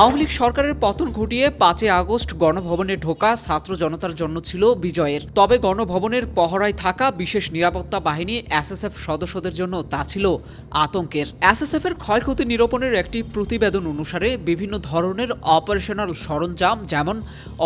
আওয়ামী লীগ সরকারের পতন ঘটিয়ে পাঁচই আগস্ট গণভবনে ঢোকা ছাত্র জনতার জন্য ছিল বিজয়ের। তবে গণভবনের পহরায় থাকা বিশেষ নিরাপত্তা বাহিনী এসএসএফ সদস্যদের জন্য তা ছিল আতঙ্কের। এসএসএফ এর ক্ষয়ক্ষতি নিরূপণের একটি প্রতিবেদন অনুসারে বিভিন্ন ধরনের অপারেশনাল সরঞ্জাম যেমন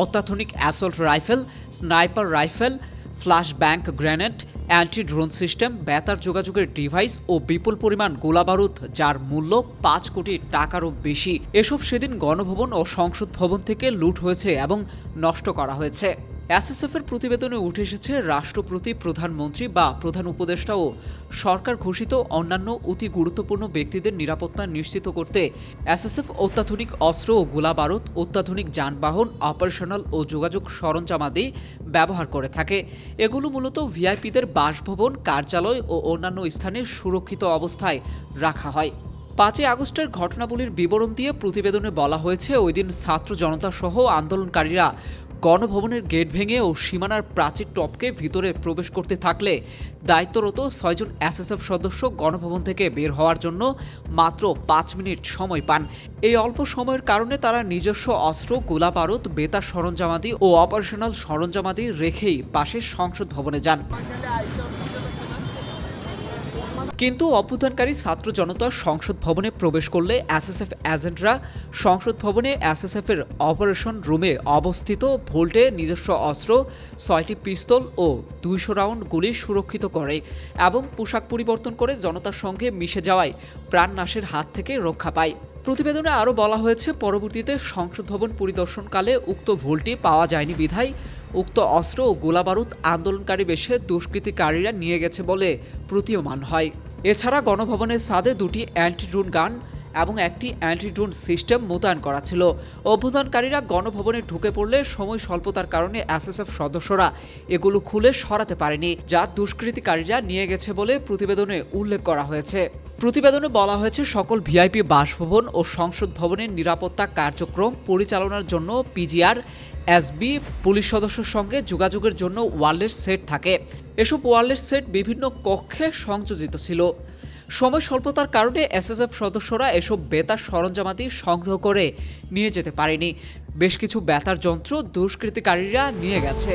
অত্যাধুনিক assault rifle, sniper rifle flash bang grenade anti drone system, বেতার যোগাযোগের ডিভাইস ও বিপুল পরিমাণ গোলাবারুদ, যার মূল্য পাঁচ কোটি টাকারও বেশি। এসব সেদিন গণভবন ও সংসদ ভবন থেকে লুট হয়েছে এবং নষ্ট করা হয়েছে। এসএসএফ এর প্রতিবেদনে উঠে এসেছে, রাষ্ট্রপতি, প্রধানমন্ত্রী বা প্রধান উপদেষ্টা ও সরকার ঘোষিত অন্যান্য অতি গুরুত্বপূর্ণ ব্যক্তিদের নিরাপত্তা নিশ্চিত করতে এসএসএফ অত্যাধুনিক অস্ত্র ও গোলাবারুদ, অত্যাধুনিক যানবাহন, অপারেশনাল ও যোগাযোগ সরঞ্জামাদি ব্যবহার করে থাকে। এগুলো মূলত ভিআইপিদের বাসভবন, কার্যালয় ও অন্যান্য স্থানে সুরক্ষিত অবস্থায় রাখা হয়। পাঁচই আগস্টের ঘটনাবলীর বিবরণ দিয়ে প্রতিবেদনে বলা হয়েছে, ওই দিন ছাত্র জনতা সহ আন্দোলনকারীরা গণভবনের গেট ভেঙে ও সীমানার প্রাচীর টপকে ভিতরে প্রবেশ করতে থাকলে দায়িত্বরত ছয়জন এসএসএফ সদস্য গণভবন থেকে বের হওয়ার জন্য মাত্র পাঁচ মিনিট সময় পান। এই অল্প সময়ের কারণে তারা নিজস্ব অস্ত্র, গোলাবারুদ, বেতার সরঞ্জামাদি ও অপারেশনাল সরঞ্জামাদি রেখেই পাশের সংসদ ভবনে যান। কিন্তু অভ্যুত্থানকারী ছাত্র জনতা সংসদ ভবনে প্রবেশ করলে এসএসএফ এজেন্টরা সংসদ ভবনে এসএসএফ এর অপারেশন রুমে অবস্থিত ভোল্টে নিজস্ব অস্ত্র, ছয়টি পিস্তল ও দুইশো রাউন্ড গুলি সুরক্ষিত করে এবং পোশাক পরিবর্তন করে জনতার সঙ্গে মিশে যাওয়ায় প্রাণনাশের হাত থেকে রক্ষা পায়। প্রতিবেদনে আরও বলা হয়েছে, পরবর্তীতে সংসদ ভবন পরিদর্শনকালে উক্ত ভুলটি পাওয়া যায়নি বিধায় উক্ত অস্ত্র ও গোলাবারুদ আন্দোলনকারী বেশে দুষ্কৃতিকারীরা নিয়ে গেছে বলে প্রতীয়মান হয়। এছাড়া গণভবনের ছাদে দুটি অ্যান্টিড্রোন গান এবং একটি অ্যান্টিড্রোন সিস্টেম মোতায়েন করা ছিল। অভ্যুত্থানকারীরা গণভবনে ঢুকে পড়লে সময় স্বল্পতার কারণে এসএসএফ সদস্যরা এগুলো খুলে সরাতে পারেনি, যা দুষ্কৃতিকারীরা নিয়ে গেছে বলে প্রতিবেদনে উল্লেখ করা হয়েছে। প্রতিবেদনে বলা হয়েছে, সকল ভিআইপি বাসভবন ও সংসদ ভবনের নিরাপত্তা কার্যক্রম পরিচালনার জন্য পিজিআর, এসবি, পুলিশ সদস্যের সঙ্গে যোগাযোগের জন্য ওয়ারলেস সেট থাকে। এসব ওয়ারলেস সেট বিভিন্ন কক্ষে সংযোজিত ছিল। সময় স্বল্পতার কারণে এসএসএফ সদস্যরা এসব বেতার সরঞ্জামাদি সংগ্রহ করে নিয়ে যেতে পারেনি। বেশ কিছু বেতার যন্ত্র দুষ্কৃতিকারীরা নিয়ে গেছে।